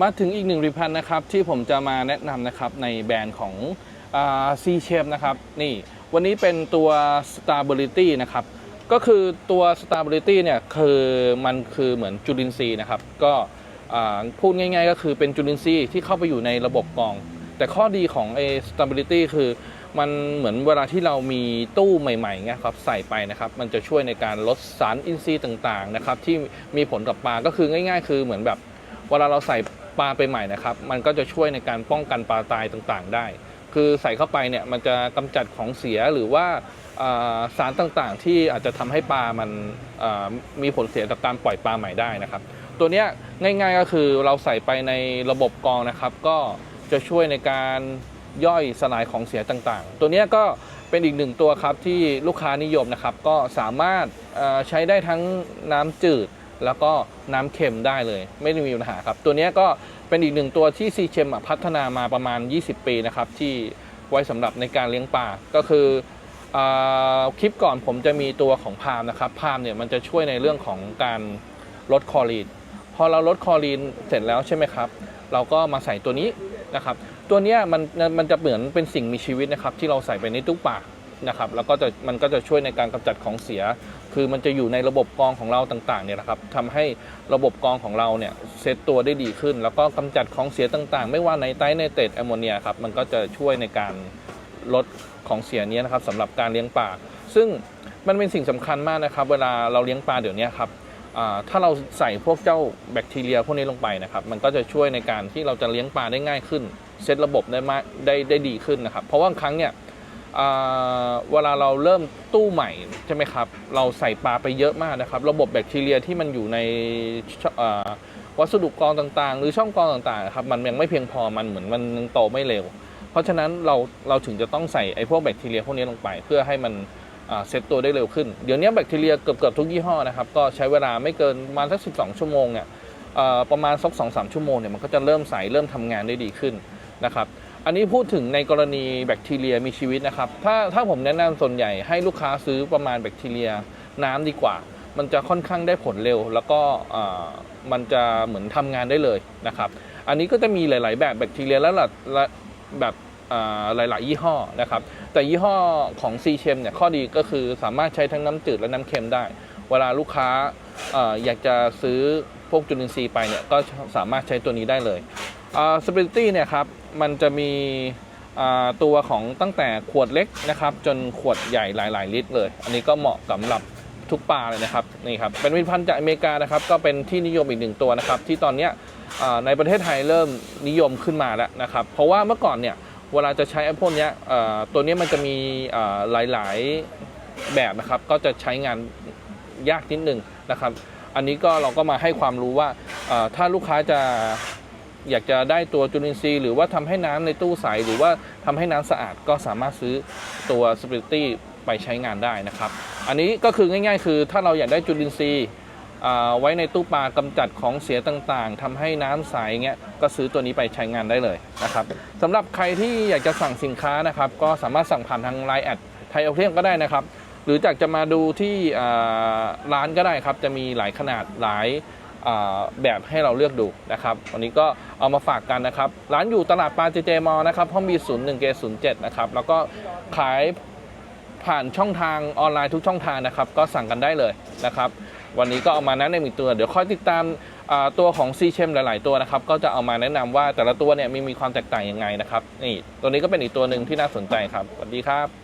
มาถึงอีกหนึ่งผลิตภัณฑ์นะครับที่ผมจะมาแนะนำนะครับในแบรนด์ของซีเชฟนะครับนี่วันนี้เป็นตัว Stability นะครับก็คือตัว Stability เนี่ยคือมันคือเหมือนจุลินทรีย์นะครับก็พูดง่ายๆ ก็คือเป็นจุลินทรีย์ที่เข้าไปอยู่ในระบบกอง แต่ข้อดีของไอ้ Stability คือมันเหมือนเวลาที่เรามีตู้ใหม่ๆเงี้ยครับใส่ไปนะครับ มันจะช่วยในการลดสารอินทรีย์ต่างๆนะครับที่มีผลกับปลาก็คือง่าย ๆ คือเหมือนแบบเวลาเราใส่ ปลาไปใหม่นะครับ มันก็จะช่วยในการป้องกันปลาตายต่างๆ ได้ คือใส่เข้าไปเนี่ยมันจะกำจัดของเสียหรือว่าสารต่างๆ ที่อาจจะทำให้ปลามันมีผลเสียต่อการปล่อยปลาใหม่ได้นะครับ ตัวเนี้ยง่ายๆก็คือเราใส่ไปในระบบกรองนะครับ ก็จะช่วยในการย่อยสลายของเสียต่างๆ ตัวนี้ก็เป็นอีกหนึ่งตัวครับที่ลูกค้านิยมนะครับ ก็สามารถใช้ได้ทั้งน้ำจืด แล้วก็น้ำเค็มได้เลย ไม่ได้มีปัญหาครับ ตัวนี้ก็เป็นอีกหนึ่งตัวที่ซีเชมพัฒนามาประมาณ 20 ปีนะครับ ที่ไว้สำหรับในการเลี้ยงปลาก็คืออคลิปก่อนผมจะมีตัวของพามนะครับพามเนี่ยมันจะช่วยในเรื่องของการลดคอรีนพอเราลดคอรีนเสร็จแล้วใช่ไหมครับ เราก็มาใส่ตัวนี้นะครับ ตัวนี้มันมันจะเหมือนเป็นสิ่งมีชีวิตนะครับ ที่เราใส่ไปในตู้ปลา นะครับแล้วก็จะมันก็จะช่วยในการกำจัดของเสีย คือมันจะอยู่ในระบบกรองของเราต่างๆเนี่ยนะครับทำให้ระบบกรองของเราเนี่ยเซตตัวได้ดีขึ้น แล้วก็กำจัดของเสียต่างๆ ไม่ว่าในไตรไนเตรตแอมโมเนียครับมันก็จะช่วยในการลดของเสียเนี้ยนะครับสำหรับการเลี้ยงปลาซึ่งมันเป็นสิ่งสำคัญมากนะครับ เวลาเราเลี้ยงปลาเดี๋ยวนี้ครับถ้าเราใส่พวกเจ้าแบคทีเรียพวกนี้ลงไปนะครับมันก็จะช่วยในการที่เราจะเลี้ยงปลาได้ง่ายขึ้น เซตระบบได้มากได้ได้ดีขึ้นนะครับ เพราะว่าบางครั้งเนี่ย เวลาเราเริ่มตู้ใหม่ใช่ไหมครับ เราใส่ปลาไปเยอะมากนะครับ ระบบแบคทีเรียที่มันอยู่ในวัสดุกรองต่างๆ หรือช่องกรองต่างๆครับมันยังไม่เพียงพอมันเหมือนมันยังโตไม่เร็ว เพราะฉะนั้นเราเราถึงจะต้องใส่ไอ้พวกแบคทีเรียพวกนี้ลงไป เพื่อให้มันเซตตัวได้เร็วขึ้น เดี๋ยวนี้แบคทีเรียเกือบเกือบทุกยี่ห้อนะครับก็ใช้เวลาไม่เกินประมาณสัก 12 ชั่วโมงเนี่ยประมาณสักสองสามชั่วโมงเนี่ยมันก็จะเริ่มใส่เริ่มทำงานได้ดีขึ้นนะครับ อันนี้พูดถึงในกรณีแบคทีเรียมีชีวิตนะครับ ถ้าถ้าผมแนะนำส่วนใหญ่ให้ลูกค้าซื้อประมาณแบคทีเรียน้ำดีกว่า มันจะค่อนข้างได้ผลเร็ว แล้วก็มันจะเหมือนทำงานได้เลยนะครับ อันนี้ก็จะมีหลาย ๆ แบบแบคทีเรียแล้วละละแบบอ่าหลาย ๆ ยี่ห้อนะครับ แต่ยี่ห้อของซีเชมเนี่ยข้อดีก็คือสามารถใช้ทั้งน้ำจืดและน้ำเค็มได้ เวลาลูกค้าออยากจะซื้อพวกจุลินทรีย์ไปเนี่ยก็สามารถใช้ตัวนี้ได้เลยสเปรตี้เนี่ยครับ มันจะมีตัวของตั้งแต่ขวดเล็กนะครับ จนขวดใหญ่หลาย ๆ ลิตรเลย อันนี้ก็เหมาะสำหรับทุกปลาเลยนะครับนี่ครับเป็นผลิตภัณฑ์จากอเมริกานะครับ ก็เป็นที่นิยมอีกหนึ่งตัวนะครับ ที่ตอนนี้ในประเทศไทยเริ่มนิยมขึ้นมาแล้วนะครับ เพราะว่าเมื่อก่อนเนี่ยเวลาจะใช้ไอ้พวกนี้ตัวนี้มันจะมีอ่าหลาย ๆ แบบนะครับ ก็จะใช้งานยากนิดนึงนะครับ อันนี้ก็เราก็มาให้ความรู้ว่าถ้าลูกค้าจะ อยากจะได้ตัวจุลินทรีย์หรือว่าทำให้น้ำในตู้ใสหรือว่าทำให้น้ำสะอาดก็สามารถซื้อตัวสปริตตี้ไปใช้งานได้นะครับ อันนี้ก็คือง่ายๆ คือถ้าเราอยากได้จุลินทรีย์ไว้ในตู้ปลากำจัดของเสียต่างๆทำให้น้ำใสเงี้ยก็ซื้อตัวนี้ไปใช้งานได้เลยนะครับสำหรับใครที่อยากจะสั่งสินค้านะครับ ก็สามารถสั่งผ่านทางไลน์แอดไทยโอเทียมก็ได้นะครับ หรือจากจะมาดูที่ร้านก็ได้ครับ จะมีหลายขนาดหลาย แบบให้เราเลือกดูนะครับ วันนี้ก็เอามาฝากกันนะครับ ร้านอยู่ตลาดปลาเจเจมอนะครับ ห้องบีศูนย์หนึ่งเกศูนย์เจ็ดนะครับ แล้วก็ขายผ่านช่องทางออนไลน์ทุกช่องทางนะครับ ก็สั่งกันได้เลยนะครับ วันนี้ก็เอามาแนะนำอีกตัว เดี๋ยวค่อยติดตามตัวของซีเชมหลาย ๆ ตัวนะครับ ก็จะเอามาแนะนำว่าแต่ละตัวเนี่ยมีมีความแตกต่างยังไงนะครับ นี่ ตัวนี้ก็เป็นอีกตัวหนึ่งที่น่าสนใจครับ สวัสดีครับ